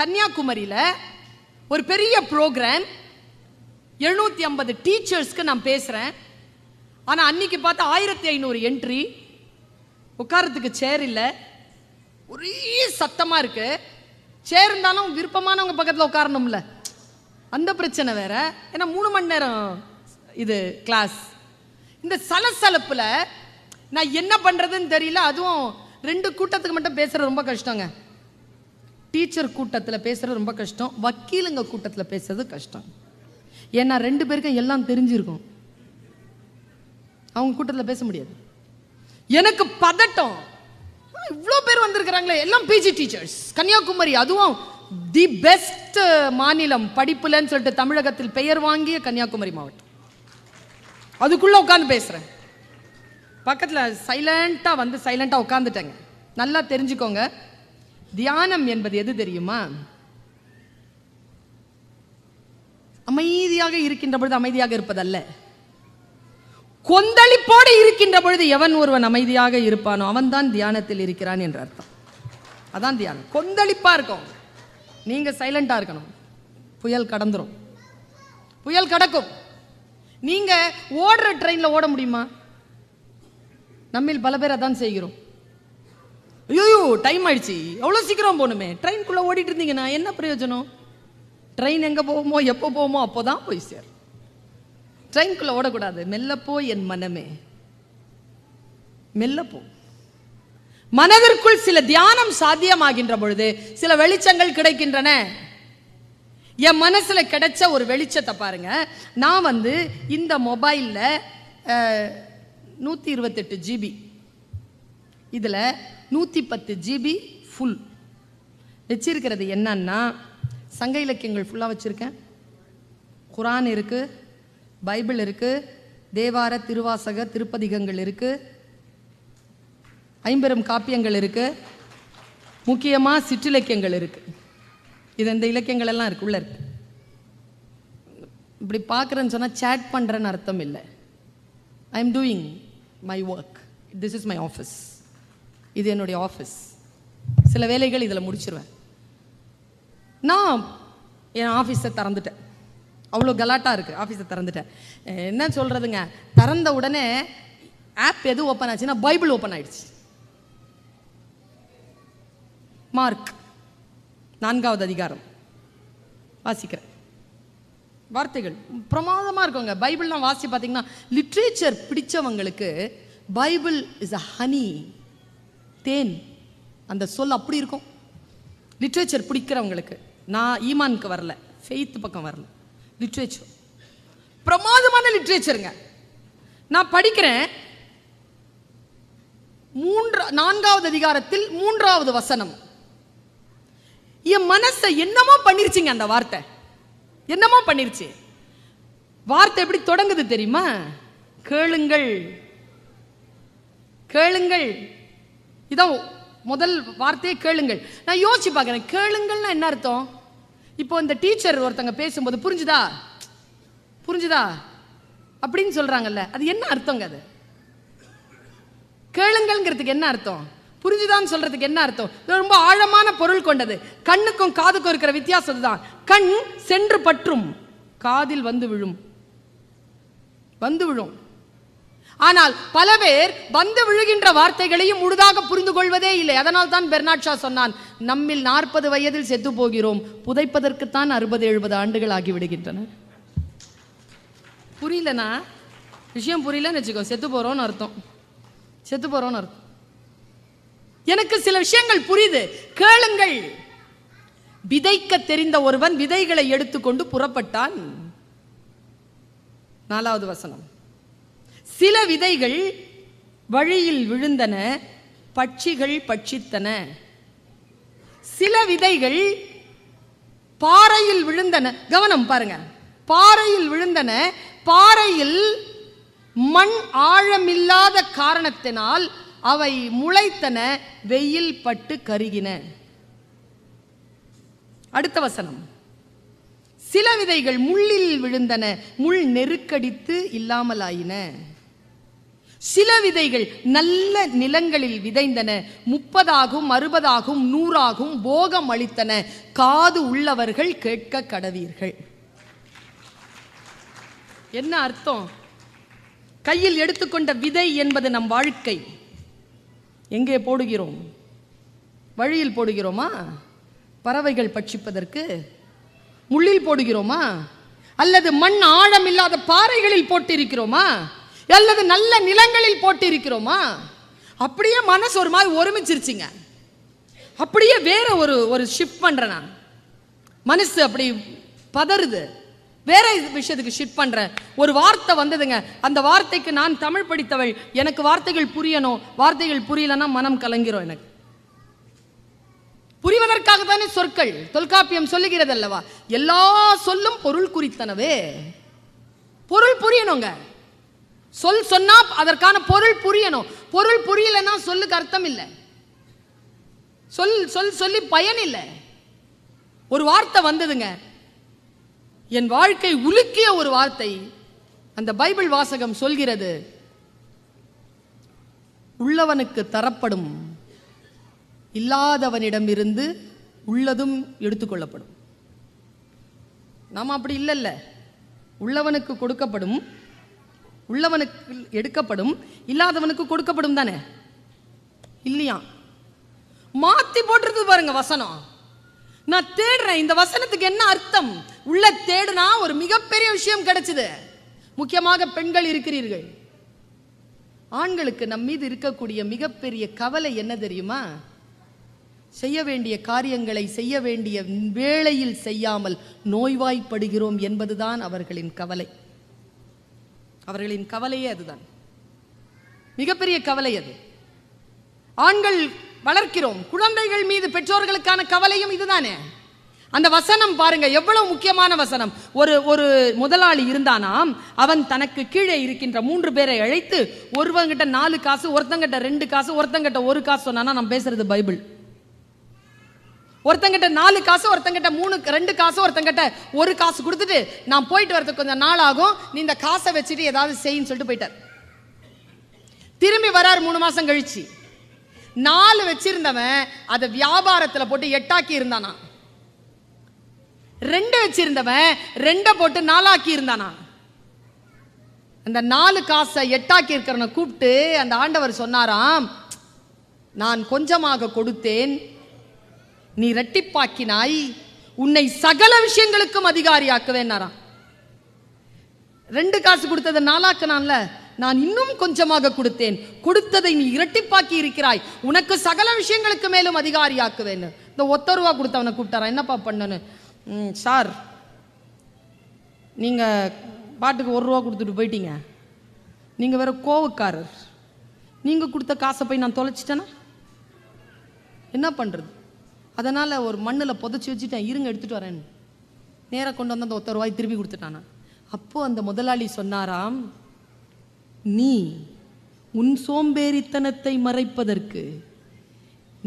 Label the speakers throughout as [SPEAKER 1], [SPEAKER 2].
[SPEAKER 1] கன்னியாகுமரியில் ஒரு பெரிய ப்ரோக்ராம் எழுநூற்றி ஐம்பது டீச்சர்ஸ்க்கு நான் பேசுகிறேன் ஆனால் அன்னைக்கு பார்த்தா ஆயிரத்தி ஐநூறு என்ட்ரி உட்காரத்துக்கு சேர் இல்லை. ஒரே சத்தமாக இருக்கு. சேர் இருந்தாலும் விருப்பமானவங்க பக்கத்தில் உட்காரணும்ல. அந்த பிரச்சனை வேற. ஏன்னா மூணு மணி நேரம் இது கிளாஸ் இந்த சலசலப்பில் நான் என்ன பண்ணுறதுன்னு தெரியல. அதுவும் ரெண்டு கூட்டத்துக்கு மட்டும் பேசுகிறது ரொம்ப கஷ்டங்க. டீச்சர் கூட்டத்தில் பேசுகிறது ரொம்ப கஷ்டம். வக்கீலுங்க கூட்டத்தில் பேசுறது கஷ்டம். ஏன்னா ரெண்டு பேருக்கும் எல்லாம் தெரிஞ்சிருக்கும். அவங்க கூட்டத்தில் பேச முடியாது. எனக்கு பதட்டம். இவ்வளோ பேர் வந்திருக்கிறாங்களே. எல்லாம் பிஜி டீச்சர்ஸ் கன்னியாகுமரி அதுவும் தி பெஸ்ட் மாநிலம் படிப்புலன்னு சொல்லிட்டு தமிழகத்தில் பெயர் வாங்கிய கன்னியாகுமரி மாவட்டம். அதுக்குள்ளே உட்காந்து பேசுகிறேன் பக்கத்தில் சைலண்ட்டாக வந்து சைலண்ட்டாக உட்காந்துட்டேங்க நல்லா தெரிஞ்சுக்கோங்க. தியானம் என்பது எது தெரியுமா? அமைதியாக இருக்கின்ற பொழுது அமைதியாக இருப்பதல்ல. கொந்தளிப்போடு இருக்கின்ற பொழுது எவன் ஒருவன் அமைதியாக இருப்பானோ அவன்தான் தியானத்தில் இருக்கிறான் என்ற அர்த்தம். அதான் தியானம். கொந்தளிப்பா இருக்கும் நீங்க சைலண்டா இருக்கணும். புயல் கடந்துரும். புயல் கடக்கும். நீங்க ஓடுற ட்ரெயின்ல ஓட முடியுமா? நம்மில் பல பேர் அதான் செய்கிறோம். ஐயோ டைம் ஆயிடுச்சு. அவ்வளோ சீக்கிரம் போகணுமே? ட்ரெயின்குள்ளே ஓடிட்டு இருந்தீங்கன்னா என்ன பிரயோஜனம்? ட்ரெயின் எங்கே போகுமோ எப்போ போவோமோ அப்போ தான் போய் சேர் ட்ரெயின்குள்ளே ஓடக்கூடாது. மெல்லப்போ என் மனமே. மெல்லப்போ மனதிற்குள் சில தியானம் சாத்தியமாகின்ற பொழுது சில வெளிச்சங்கள் கிடைக்கின்றன. என் மனசுல கிடைச்ச ஒரு வெளிச்சத்தை பாருங்க. நான் வந்து இந்த மொபைல்ல நூற்றி இருபத்தெட்டு ஜிபி இதில் நூற்றி பத்து ஜிபி ஃபுல் வச்சிருக்கிறது என்னன்னா சங்க இலக்கியங்கள் ஃபுல்லாக வச்சுருக்கேன். குரான் இருக்குது பைபிள் இருக்குது தேவார திருவாசக திருப்பதிகங்கள் இருக்குது ஐம்பெரும் காப்பியங்கள் இருக்குது முக்கியமாக சிற்றிலக்கியங்கள் இருக்குது இது இந்த இலக்கியங்கள் எல்லாம் இருக்கு உள்ள இருக்குது இப்படி பார்க்குறேன்னு சொன்னால் சேட் பண்ணுறேன்னு அர்த்தம் இல்லை. I am doing my work this is my office இது என்னுடைய ஆஃபீஸ் சில வேலைகள் இதில் முடிச்சிருவேன். நான் என் ஆஃபீஸை திறந்துட்டேன். அவ்வளோ கலாட்டாக இருக்குது ஆஃபீஸை திறந்துட்டேன். என்ன சொல்கிறதுங்க திறந்த உடனே ஆப் எது ஓப்பன் ஆச்சுன்னா பைபிள் ஓப்பன் ஆயிடுச்சு. மார்க் நான்காவது அதிகாரம். வாசிக்கிறேன். வார்த்தைகள் பிரமாதமாக இருக்குங்க. பைபிள்லாம் வாசி பார்த்தீங்கன்னா லிட்ரேச்சர் பிடிச்சவங்களுக்கு பைபிள் இஸ் அ ஹனி தேன் அந்த சொல் அப்படி இருக்கும். லிட்ரேச்சர் பிடிக்கிறவங்களுக்கு. நான் ஈமானுக்கு வரல. ஃபெய்த் பக்கம் வரல. லிட்ரேச்சர் பிரமாதமான லிட்ரேச்சருங்க நான் படிக்கிறேன். மூன்றா நான்காவது அதிகாரத்தில் மூன்றாவது வசனம். என் மனசை என்னமோ பண்ணிருச்சுங்க அந்த வார்த்தை. என்னமோ பண்ணிருச்சு. வார்த்தை எப்படி தொடங்குது தெரியுமா? கேளுங்கள். கேளுங்கள். இதான் முதல் வார்த்தையை கேளுங்கள். நான் யோசிச்சு பார்க்குறேன். கேளுங்கள்னா என்ன அர்த்தம்? இப்போ இந்த டீச்சர் ஒருத்தங்க பேசும்போது புரிஞ்சுதா? புரிஞ்சுதா? அப்படின்னு சொல்கிறாங்கல்ல அது என்ன அர்த்தங்க அது? கேளுங்கள்ங்கிறதுக்கு என்ன அர்த்தம்? புரிஞ்சுதான்னு சொல்றதுக்கு என்ன அர்த்தம்? இது ரொம்ப ஆழமான பொருள் கொண்டது. கண்ணுக்கும் காதுக்கும் இருக்கிற வித்தியாசம் இதுதான். கண் சென்று பற்றும். காதில் வந்து விழும். வந்து விழும். ஆனால் பல பேர் வந்து விழுகின்ற வார்த்தைகளையும் முழுதாக புரிந்து கொள்வதே இல்லை. அதனால் தான் பெர்னாட் ஷா சொன்னான் நம்மில் நாற்பது வயதில் செத்து போகிறோம். புதைப்பதற்குத்தான் அறுபது எழுபது ஆண்டுகள் ஆகிவிடுகின்றன புரியலனா? விஷயம் புரியலன்னு வச்சுக்கோ செத்து போறோம்னு அர்த்தம். செத்து போறோம்னு அர்த்தம். எனக்கு சில விஷயங்கள் புரியுது. கேளுங்கள். விதைக்க தெரிந்த ஒருவன் விதைகளை எடுத்துக்கொண்டு புறப்பட்டான். நாலாவது வசனம். சில விதைகள் வழியில் விழுந்தன பட்சிகள் பட்சித்தன. சில விதைகள் பாறையில் விழுந்தன. கவனம் பாருங்க. பாறையில் விழுந்தன. பாறையில் மண் ஆழமில்லாத காரணத்தினால் அவை முளைத்தன வெயில் பட்டு கருகின. அடுத்த வசனம். சில விதைகள் முள்ளில் விழுந்தன முள் நெருக்கடித்து இல்லாமலாயின. சில விதைகள் நல்ல நிலங்களில் விதைந்தன. முப்பதாகும் அறுபதாகும் நூறாகும் போகம் அளித்தன. காது உள்ளவர்கள் கேட்க கடவீர்கள். என்ன அர்த்தம்? கையில் எடுத்துக்கொண்ட விதை என்பது நம் வாழ்க்கை. எங்கே போடுகிறோம்? வழியில் போடுகிறோமா? பறவைகள் பட்சிப்பதற்கு. முள்ளில் போடுகிறோமா? அல்லது மண் ஆழம் இல்லாத பாறைகளில் போட்டிருக்கிறோமா? அல்லது நல்ல நிலங்களில் போட்டிருக்கிறோமா? அப்படியே மனசு ஒரு மாதிரி ஒருமிச்சிருச்சுங்க. அப்படியே வேற ஒரு ஒரு ஷிஃப்ட் பண்ணுறேன் நான். மனசு அப்படி பதறுது. வேற இது விஷயத்துக்கு ஷிஃப்ட் பண்ணுறேன் ஒரு வார்த்தை வந்ததுங்க. அந்த வார்த்தைக்கு நான் தமிழ் படித்தவள். எனக்கு வார்த்தைகள் புரியணும். வார்த்தைகள் புரியலன்னா மனம் கலங்கிரும் எனக்கு. புரிவதற்காக தானே சொற்கள். தொல்காப்பியம் சொல்லுகிறது அல்லவா எல்லா சொல்லும் பொருள் குறித்தனவே. பொருள் புரியணுங்க. சொல் சொன்னா அதற்கான பொருள் புரியணும். பொருள் புரியலன்னா சொல்லுக்கு அர்த்தம் இல்லை. சொல் சொல் சொல்லி பயன் இல்லை. ஒரு வார்த்தை வந்ததுங்க. என் வாழ்க்கை உலுக்கிய ஒரு வார்த்தை. அந்த பைபிள் வாசகம் சொல்கிறது உள்ளவனுக்கு தரப்படும் இல்லாதவனிடமிருந்து உள்ளதும் எடுத்துக்கொள்ளப்படும். நாம அப்படி இல்லைல்ல. உள்ளவனுக்கு கொடுக்கப்படும் உள்ளவனுக்கு எடுக்கப்படும் இல்லாதவனுக்கு கொடுக்கப்படும் தானே? இல்லையா? மாத்தி போட்டுருது பாருங்க வசனம். நான் தேடுறேன் இந்த வசனத்துக்கு என்ன அர்த்தம்? உள்ள தேடுனா ஒரு மிகப்பெரிய விஷயம் கிடைச்சது. முக்கியமாக பெண்கள் இருக்கிறீர்கள். ஆண்களுக்கு நம் மீது இருக்கக்கூடிய மிகப்பெரிய கவலை என்ன தெரியுமா? செய்ய வேண்டிய காரியங்களை செய்ய வேண்டிய வேளையில் செய்யாமல் நோய்வாய்ப்படுகிறோம் என்பதுதான் அவர்களின் கவலை. அவர்களின் கவலையே அதுதான். மிகப்பெரிய கவலை அது. ஆண்கள் வளர்க்கிறோம். குழந்தைகள் மீது பெற்றோர்களுக்கான கவலையும் இதுதானே? அந்த வசனம் பாருங்க எவ்வளவு முக்கியமான வசனம். ஒரு ஒரு முதலாளி இருந்தானாம் அவன் தனக்கு கீழே இருக்கின்ற மூன்று பேரை அழைத்து ஒருவங்கிட்ட நாலு காசு ஒருத்தங்கிட்ட ரெண்டு காசு ஒருத்தங்கிட்ட ஒரு காசு சொன்னானா நான் பேசுறது பைபிள். ஒருத்தங்கிட்ட நாலு காசு ஒருத்தங்கிட்ட மூணு ரெண்டு காசு ஒருத்தங்கிட்ட ஒரு காசு கொடுத்துட்டு நான் போயிட்டு வரதுக்கு கொஞ்சம் நாள் ஆகும் நீ இந்த காசை வச்சுட்டு ஏதாவது செய்யின்னு சொல்லிட்டு போயிட்டார். திரும்பி வரார் மூணு மாசம் கழிச்சு. நாலு வச்சிருந்தவன் அதை வியாபாரத்துல போட்டு எட்டாக்கி இருந்தானா? ரெண்டு வச்சிருந்தவன் ரெண்டை போட்டு நாலாக்கி இருந்தானா? அந்த நாலு காசை எட்டாக்கி இருக்கிறவனை கூப்பிட்டு அந்த ஆண்டவர் சொன்னாராம் நான் கொஞ்சமாக கொடுத்தேன் நீ ரெட்டிப்பாக்கினாய் உன்னை சகல விஷயங்களுக்கும் அதிகாரியாக்குவேன்னாராம். ரெண்டு காசு கொடுத்ததை நாளாக்குனான்ல நான் இன்னும் கொஞ்சமாக கொடுத்தேன். கொடுத்ததை நீ இரட்டிப்பாக்கி இருக்கிறாய். உனக்கு சகல விஷயங்களுக்கு மேலும் அதிகாரியாக்குவேன்னு. இந்த ஒத்த ரூபா கொடுத்தவனை கூப்பிட்டாரா என்னப்பா பண்ணனு? சார் நீங்கள் பாட்டுக்கு ஒரு ரூபா கொடுத்துட்டு போயிட்டீங்க. நீங்கள் வேற கோவக்காரர். நீங்கள் கொடுத்த காசை போய் நான் தொலைச்சிட்டேனா? என்ன பண்ணுறது அதனால் ஒரு மண்ணில் புதைச்சி வச்சுட்டேன் இருங்க எடுத்துகிட்டு வரேன். நேராக கொண்டு வந்து அந்த ஒத்த ரூபாய் திருப்பி கொடுத்துட்டானா. அப்போது அந்த முதலாளி சொன்னாராம் நீ உன் சோம்பேறித்தனத்தை மறைப்பதற்கு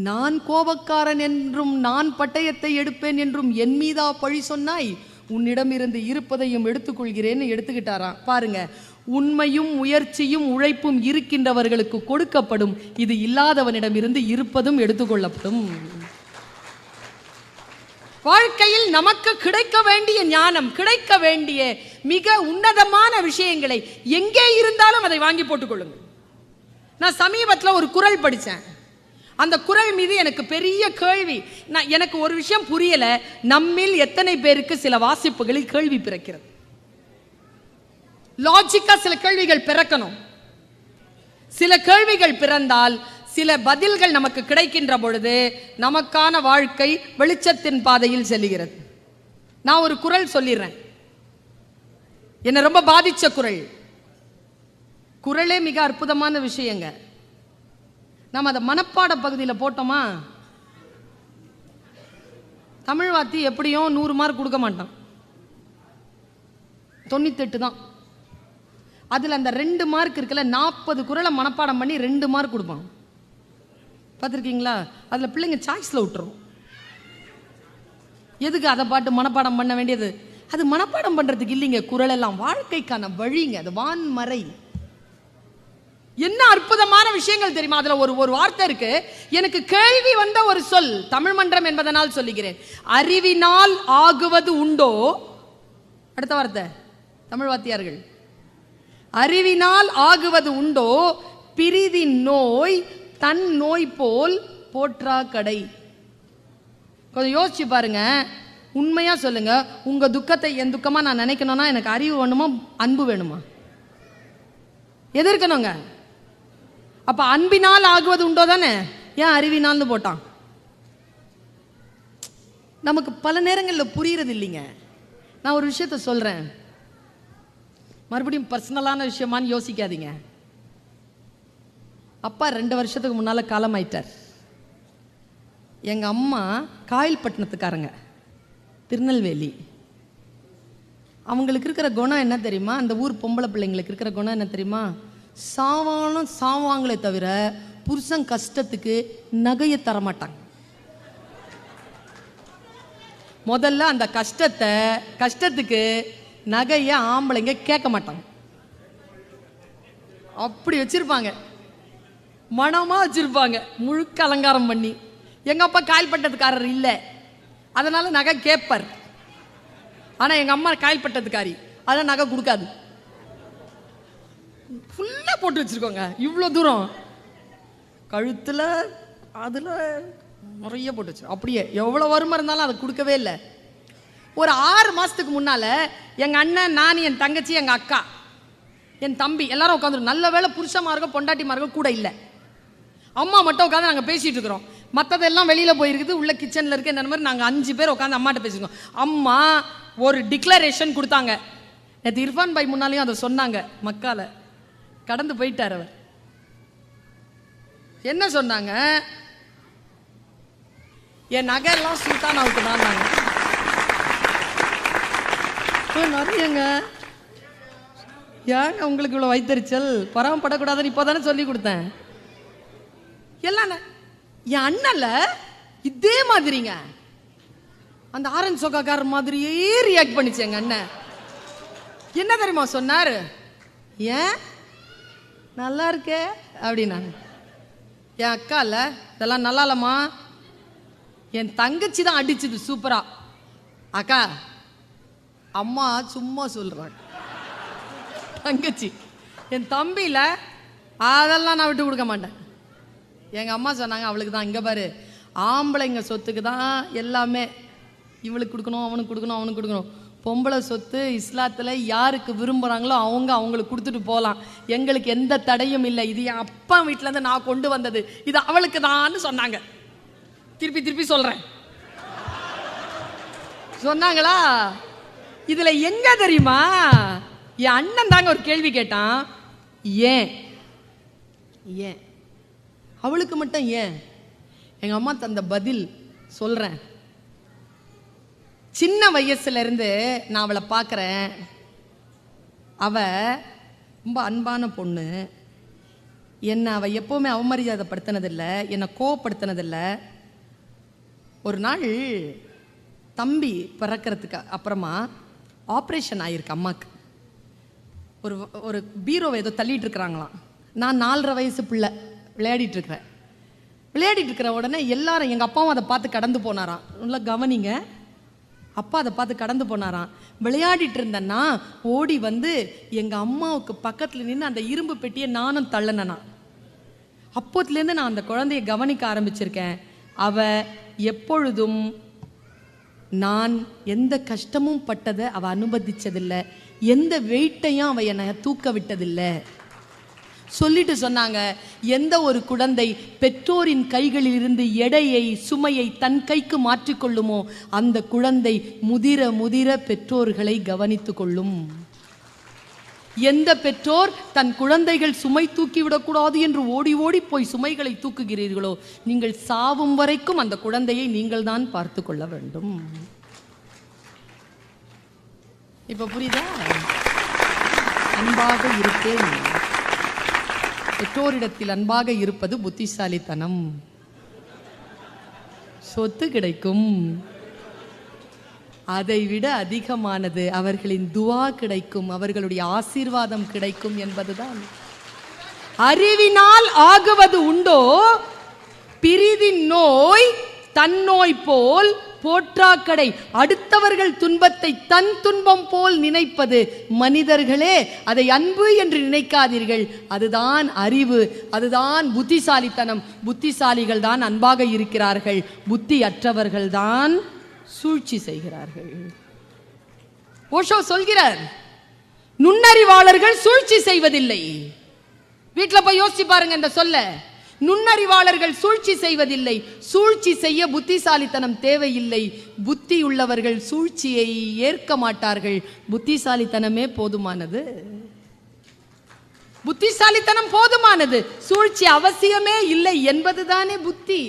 [SPEAKER 1] நான் கோபக்காரன் என்றும் நான் பட்டயத்தை எடுப்பேன் என்றும் என் மீதா பழி சொன்னாய். உன்னிடமிருந்து இருப்பதையும் எடுத்துக்கொள்கிறேன்னு எடுத்துக்கிட்டாராம். பாருங்க உண்மையும் முயற்சியும் உழைப்பும் இருக்கின்றவர்களுக்கு கொடுக்கப்படும். இது இல்லாதவனிடமிருந்து இருப்பதும் எடுத்துக்கொள்ளப்படும். வாழ்க்கையில் நமக்கு கிடைக்க வேண்டிய ஞானம் கிடைக்க வேண்டிய மிக உன்னதமான விஷயங்களை எங்கே இருந்தாலும் அதை வாங்கி போட்டுக்கொள்ளுங்க. நான் சமீபத்தில் ஒரு குரல் படித்தேன் அந்த குரல் மீது எனக்கு பெரிய கேள்வி. நான் எனக்கு ஒரு விஷயம் புரியல. நம்மில் எத்தனை பேருக்கு சில வாசிப்புகளில் கேள்வி பிறக்கிறது? லாஜிக்கா சில கேள்விகள் பிறக்கணும். சில கேள்விகள் பிறந்தால் சில பதில்கள் நமக்கு கிடைக்கின்ற பொழுது நமக்கான வாழ்க்கை வெளிச்சத்தின் பாதையில் செல்லுகிறது. நான் ஒரு குரல் சொல்லிடுறேன் என்னை ரொம்ப பாதித்த குரல். குரலே மிக அற்புதமான விஷயங்க. நம்ம அதை மனப்பாட பகுதியில் போட்டோமா? தமிழ் வாத்தி எப்படியும் நூறு மார்க் கொடுக்க மாட்டான். தொண்ணூத்தெட்டு தான். அதில் அந்த ரெண்டு மார்க் இருக்குல்ல நாற்பது குரலை மனப்பாடம் பண்ணி ரெண்டு மார்க் கொடுப்பான். பார்த்துருக்கீங்களா? அதில் பிள்ளைங்க சாய்ஸில் விட்டுரும். எதுக்கு அதை பாட்டு மனப்பாடம் பண்ண வேண்டியது? அது மனப்பாடம் பண்ணுறதுக்கு இல்லைங்க. குரல் எல்லாம் வாழ்க்கைக்கான வழிங்க. அது வான்மறை. என்ன அற்புதமான விஷயங்கள் தெரியுமா? அதுல ஒரு ஒரு வார்த்தை இருக்கு. எனக்கு கேள்வி வந்த ஒரு சொல் தமிழ் மன்றம் என்பதனால் சொல்லுகிறேன். அறிவினால் ஆகுவது உண்டோ? அடுத்த வார்த்தை. தமிழ் வாத்தியார்கள். அறிவினால் ஆகுவது உண்டோ? பிரிதி நோய் தன் நோய் போல் போற்றா கடை. கொஞ்சம் யோசிச்சு பாருங்க. உண்மையா சொல்லுங்க. உங்க துக்கத்தை என் துக்கமா நான் நினைக்கணும்னா எனக்கு அறிவு வேணுமா அன்பு வேணுமா? எது இருக்கணுங்க? அப்ப அன்பினால் ஆகுவது உண்டோ தானே? ஏன் அறிவினால்னு போட்டான்? நமக்கு பல நேரங்களில் புரியறது இல்லைங்க நான் ஒரு விஷயத்த சொல்றேன். மறுபடியும் பர்சனலான விஷயமான்னு யோசிக்காதீங்க. அப்பா ரெண்டு வருஷத்துக்கு முன்னால் காலமாயிட்டார். எங்கள் அம்மா காயல்பட்டினத்துக்காரங்க திருநெல்வேலி. அவங்களுக்கு இருக்கிற குணம் என்ன தெரியுமா? அந்த ஊர் பொம்பளை பிள்ளைங்களுக்கு இருக்கிற குணம் என்ன தெரியுமா? சாவானும் சாவாங்களே தவிர புருஷன் கஷ்டத்துக்கு நகையை தர மாட்டாங்க முதல்ல அந்த கஷ்டத்தை கஷ்டத்துக்கு நகையை ஆம்பளைங்க கேட்க மாட்டாங்க. அப்படி வச்சிருப்பாங்க. மனமாக வச்சுருப்பாங்க. முழுக்க அலங்காரம் பண்ணி. எங்கள் அப்பா காயல்பட்டதுக்காரர் இல்லை. அதனால் நகை கேட்பார் ஆனால் எங்கள் அம்மா காயல்பட்டதுக்காரி அதான் நகை கொடுக்காது. ஃபுல்லாக போட்டு வச்சுருக்கோங்க. இவ்வளோ தூரம். கழுத்தில் அதில் நிறைய போட்டு வச்சு அப்படியே எவ்வளோ வருமா இருந்தாலும் அதை கொடுக்கவே இல்லை. ஒரு ஆறு மாதத்துக்கு முன்னால் எங்கள் அண்ணன் நான் என் தங்கச்சி எங்கள் அக்கா என் தம்பி எல்லாரும் உட்காந்துரும் நல்ல வேளை புருஷமார்க பொண்டாட்டிமார்க கூட இல்லை. அம்மா மட்டும் உட்காந்து நாங்கள் பேசிகிட்டு இருக்கிறோம். மற்றதெல்லாம் வெளியில் போயிருக்குது உள்ள கிச்சனில் இருக்க இந்த மாதிரி நாங்கள் அஞ்சு பேர் உட்காந்து அம்மாட்ட பேசிருக்கோம் அம்மா ஒரு டிக்ளரேஷன் கொடுத்தாங்க. நேற்று இர்ஃபான் பாய் முன்னாலேயும் அதை சொன்னாங்க மக்கால. கடந்து போயிட்டார் அவர். என்ன சொன்னாங்க? என் நகையெல்லாம் சுல்தானாவுக்கு தான் நாங்க. நிறையங்க ஏங்க உங்களுக்கு இவ்வளோ வைத்தறிச்சல்? பராமப்படக்கூடாதுன்னு இப்போ தானே சொல்லி கொடுத்தேன். எல்லாம் என் அண்ணன்ல இதே மாதிரிங்க. அந்த ஆரஞ்ச் சொக்காக்காரர் மாதிரியே ரியாக்ட் பண்ணிச்சு எங்க அண்ணன். என்ன தெரியுமா சொன்னார்? ஏன்? நல்லா இருக்கே அப்படின்னாங்க என் அக்கா இல்லை இதெல்லாம் நல்லா இல்லம்மா. என் தங்கச்சி தான் அடிச்சுது சூப்பரா. அக்கா அம்மா சும்மா சொல்றாங்க. தங்கச்சி. என் தம்பியில அதெல்லாம் நான் விட்டு கொடுக்க மாட்டேன். எங்கள் அம்மா சொன்னாங்க அவளுக்கு தான். இங்கே பாரு ஆம்பளைங்க சொத்துக்கு தான் எல்லாமே இவளுக்கு கொடுக்கணும் அவனுக்கு கொடுக்கணும் அவனுக்கு கொடுக்கணும். பொம்பளை சொத்து இஸ்லாத்தில் யாருக்கு விரும்புகிறாங்களோ அவங்க அவங்களுக்கு கொடுத்துட்டு போகலாம் எங்களுக்கு எந்த தடையும் இல்லை. இது என் அப்பா வீட்டிலேருந்து நான் கொண்டு வந்தது. இது அவளுக்கு தான்னு சொன்னாங்க. திருப்பி திருப்பி சொல்கிறேன் சொன்னாங்களா? இதில் எங்க தெரியுமா? என் அண்ணன் தாங்க ஒரு கேள்வி கேட்டான். ஏன்? ஏன்? அவளுக்கு மட்டும் ஏன்? எங்கள் அம்மா தந்த பதில் சொல்கிறேன் சின்ன வயசுலேருந்து நான் அவளை பார்க்குறேன். அவ ரொம்ப அன்பான பொண்ணு. என்னை அவள் எப்போவுமே அவமரியாதைப்படுத்தினதில்லை என்னை கோவப்படுத்தினதில்லை. ஒரு நாள் தம்பி பிறக்கிறதுக்கு அப்புறமா ஆப்ரேஷன் ஆயிருக்கு அம்மாவுக்கு ஒரு ஒரு பீரோவை ஏதோ தள்ளிட்டு இருக்கிறாங்களாம். நான் நாலரை வயசு பிள்ளை. விளையாடிட்டு இருக்கிறேன் விளையாடிட்டு இருக்கிற உடனே எல்லாரும் எங்கள் அப்பாவும் அதை பார்த்து கடந்து போனாராம். நல்லா கவனிங்க. அப்பா அதை பார்த்து கடந்து போனாராம். விளையாடிட்டு இருந்தேன்னா ஓடி வந்து எங்கள் அம்மாவுக்கு பக்கத்தில் நின்று அந்த இரும்பு பெட்டியை நானும் தள்ளனேனா அப்போத்துலேருந்து நான் அந்த குழந்தைய கவனிக்க ஆரம்பிச்சிருக்கேன். அவ எப்பொழுதும் நான் எந்த கஷ்டமும் பட்டதை அவள் அனுமதிச்சதில்லை எந்த வெயிட்டையும் அவள் என்னை தூக்க விட்டதில்லை சொல்லிட்டு சொன்னாங்க எந்த ஒரு குழந்தை பெற்றோரின் கைகளில் இருந்து எடையை சுமையை தன் கைக்கு மாற்றிக்கொள்ளுமோ அந்த குழந்தை முதிர முதிர பெற்றோர்களை கவனித்துக் கொள்ளும். எந்த பெற்றோர் தன் குழந்தைகள் சுமை தூக்கிவிடக்கூடாது என்று ஓடி ஓடி போய் சுமைகளை தூக்குகிறீர்களோ நீங்கள் சாவும் வரைக்கும் அந்த குழந்தையை நீங்கள் தான் பார்த்து கொள்ள வேண்டும். இப்ப புரியுதா? அன்பாக இருப்பேன். பெற்றோரிடத்தில் அன்பாக இருப்பது புத்திசாலித்தனம். சொத்து கிடைக்கும். அதை விட அதிகமானது அவர்களின் துவா கிடைக்கும். அவர்களுடைய ஆசீர்வாதம் கிடைக்கும் என்பதுதான். அறிவினால் ஆகுவது உண்டோ? பிரிதின் நோய் தன்னோய் போல் போற்றாக்கடை அடுத்தவர்கள் துன்பத்தை தன் துன்பம் போல் நினைப்பது. மனிதர்களே அதை அன்பு என்று நினைக்காதீர்கள். அதுதான் அறிவு அதுதான் புத்திசாலித்தனம். புத்திசாலிகள் தான் அன்பாக இருக்கிறார்கள். புத்தி அற்றவர்கள் தான் சூழ்ச்சி செய்கிறார்கள். ஓஷோ சொல்கிறார் நுண்ணறிவாளர்கள் சூழ்ச்சி செய்வதில்லை. வீட்டில் போய் யோசிச்சு பாருங்க இந்த சொல்ல. நுண்ணறிவாளர்கள் சூழ்ச்சி செய்வதில்லை. சூழ்ச்சி செய்ய புத்திசாலித்தனம் தேவையில்லை. புத்தி உள்ளவர்கள் சூழ்ச்சியை ஏற்க மாட்டார்கள். புத்திசாலித்தனமே போதுமானது. புத்திசாலித்தனம் போதுமானது. சூழ்ச்சி அவசியமே இல்லை என்பதுதானே புத்தி.